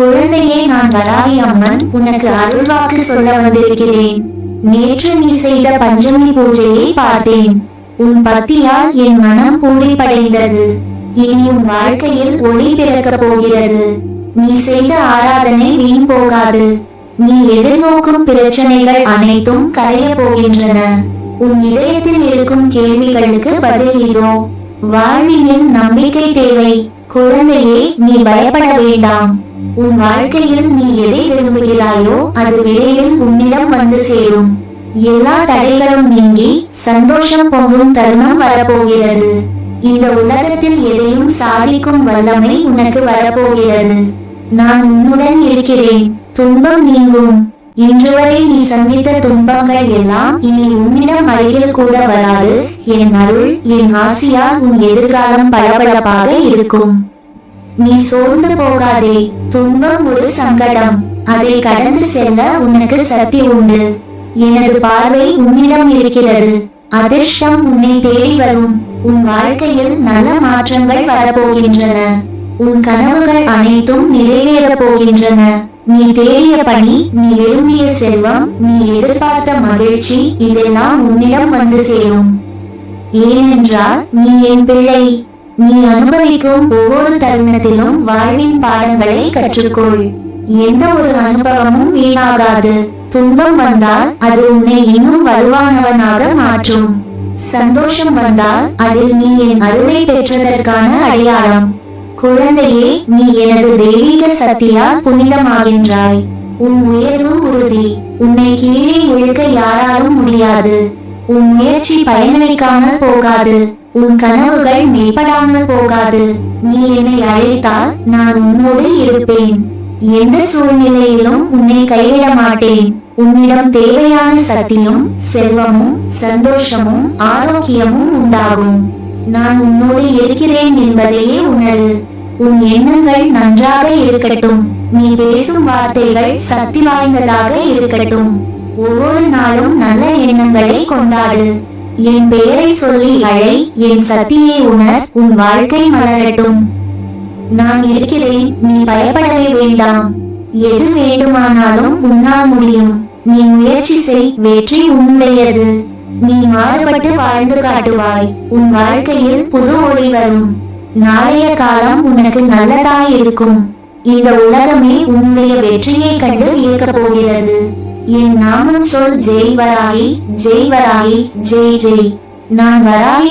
குழந்தையே நான் வராகி அம்மன் உனக்கு அருள்வாக்கு சொல்ல வந்திருக்கிறேன். நேற்று நீ செய்த பஞ்சமி பூஜையை பார்த்தேன். உன் பக்தியால் என் மனம் பூரிப்படைந்தது. இனி உன் வாழ்க்கையில் ஒளி பிறக்க போகிறது. நீ செய்த ஆராதனை வீண் போகாது. நீ எதிர்நோக்கும் பிரச்சனைகள் அனைத்தும் கரைய போகின்றன. உன் இதயத்தில் இருக்கும் கேள்விகளுக்கு பதில் இதோ. வாழ்வினில் நம்பிக்கை தேவை. குழந்தையே நீ பயப்பட வேண்டாம். உன் வாழ்க்கையில் நீ எதை விரும்புகிறாயோ அது விரைவில் உன்னிடம் வந்து சேரும். எல்லா தடைகளும் நீங்கி சந்தோஷம் பொங்கும் தருணம் வரப்போகிறது. இந்த உலகத்தில் எதையும் சாதிக்கும் வல்லமை உனக்கு வரப்போகிறது. நான் உன்னுடன் இருக்கிறேன். துன்பம் நீங்கும். இன்று வரை நீ சந்தித்த துன்பங்கள் எல்லாம் இனி உன்னிடம் அருகில் கூட வராது. என் அருள் என் ஆசியால் உன் எதிர்காலம் பளபளப்பாக இருக்கும். நீ சோர்ந்து போகாதே துன்பம் ஒரு சங்கடம். அதை கடந்து செல்ல உனக்கு சக்தி உண்டு. எனது பார்வை உன்னிடம் இருக்கிறது. அதிர்ஷ்டம் உன்னை தேடி வரும். உன் வாழ்க்கையில் நல்ல மாற்றங்கள் வரப்போகின்றன. உன் கனவுகள் அனைத்தும் நிறைவேறப் போகின்றன. நீ தேடிய பணி நீ விரும்பிய செல்வம் நீ எதிர்பார்த்த மகிழ்ச்சி இதெல்லாம் உன்னிடம் வந்து சேரும். ஏனென்றால் நீ என் பிள்ளை. நீ அனுபவிக்கும் ஒவ்வொரு தருணத்திலும் வாழ்வின் பாடங்களை கற்றுக்கொள். எந்த ஒரு அனுபவமும் வீணாகாது. துன்பம் வந்தால் அது உன்னை இன்னும் வலுவானவனாக மாற்றும். சந்தோஷம் வந்தால் அதில் நீ என் அருளை பெற்றதற்கான அடையாளம். குழந்தையே நீ எனது தெய்வீக சக்தியால் புனிதமாகின்றாய். உன் உயர்வு உறுதி. உன்னை கீழே இழுக்க யாராலும் முடியாது. உன் முயற்சி பயனளிக்காமல் போகாது. உன் கனவுகள் மேம்படாமல் போகாது. நீ என்னை அழைத்தால் நான் உன்னோடு இருப்பேன். எந்த சூழ்நிலையிலும் உன்னை கைவிட மாட்டேன். உன்னிடம் தேவையான சக்தியும் செல்வமும் சந்தோஷமும் ஆரோக்கியமும் உண்டாகும். நான் உன்னோடு இருக்கிறேன் என்பதையே உணரு. உன் எண்ணங்கள் நன்றாக இருக்கட்டும். நீ பேசும் வார்த்தைகள் சக்தி வாய்ந்ததாக இருக்கட்டும். ஒவ்வொரு நாளும் நல்ல எண்ணங்களை கொண்டாடு. என் பெயரை சொல்லி அழை என் சக்தியை உணர் உன் வாழ்க்கை மலரட்டும். நான் இருக்கிறேன் நீ பயப்படவே வேண்டாம். எது வேண்டுமானாலும் உன்னால் முடியும். நீ முயற்சி செய் வெற்றி உன்னுடையது. நீ மாறுபட்டு வாழ்ந்து காட்டுவாய். உன் வாழ்க்கையில் புது ஒளி வரும். நாளைய காலம் உனக்கு நல்லதாய் இருக்கும் இந்த உலகமே உன்னுடைய வெற்றியை கண்டு இயக்கப் போகிறது. என் நாமம் சொல் ஜெய் வராகி ஜெய் வராகி ஜெய் ஜெய். நான் வராகி